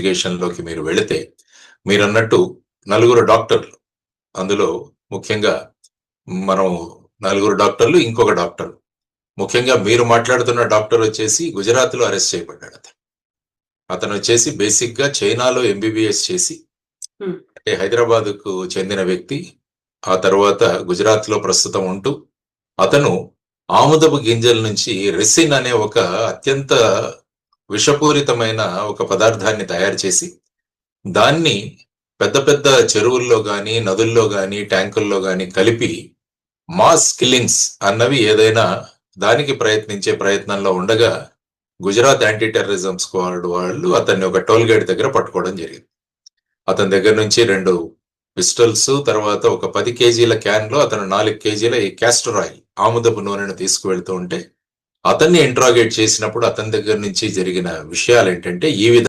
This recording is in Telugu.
ఇన్వెస్టిగేషన్లోకి మీరు వెళితే మీరు అన్నట్టు నలుగురు డాక్టర్లు అందులో ముఖ్యంగా మనం నలుగురు డాక్టర్లు ఇంకొక డాక్టర్ ముఖ్యంగా మీరు మాట్లాడుతున్న డాక్టర్ వచ్చేసి గుజరాత్లో అరెస్ట్ చేయబడ్డాడు అతను అతను వచ్చేసి బేసిక్గా చైనాలో ఎంబీబీఎస్ చేసి. అంటే హైదరాబాద్కు చెందిన వ్యక్తి ఆ తర్వాత గుజరాత్లో ప్రస్తుతం ఉంటూ అతను ఆముదపు గింజల నుంచి రెసిన్ అనే ఒక అత్యంత విషపూరితమైన ఒక పదార్థాన్ని తయారు చేసి దాన్ని పెద్ద పెద్ద చెరువుల్లో కానీ నదుల్లో కానీ ట్యాంకుల్లో కానీ కలిపి మాస్ కిల్లింగ్స్ అన్నవి ఏదైనా దానికి ప్రయత్నించే ప్రయత్నంలో ఉండగా గుజరాత్ యాంటీ టెర్రరిజం స్క్వాడ్ వాళ్ళు అతన్ని ఒక టోల్ గేట్ దగ్గర పట్టుకోవడం జరిగింది. అతని దగ్గర నుంచి రెండు పిస్టల్స్ తర్వాత ఒక పది కేజీల క్యాన్లో అతను నాలుగు కేజీల ఈ క్యాస్టర్ ఆయిల్ ఆముదపు నూనెను తీసుకువెళ్తూ ఉంటే అతన్ని ఇంట్రాగేట్ చేసినప్పుడు అతని దగ్గర నుంచి జరిగిన విషయాలు ఏంటంటే ఈ విధంగా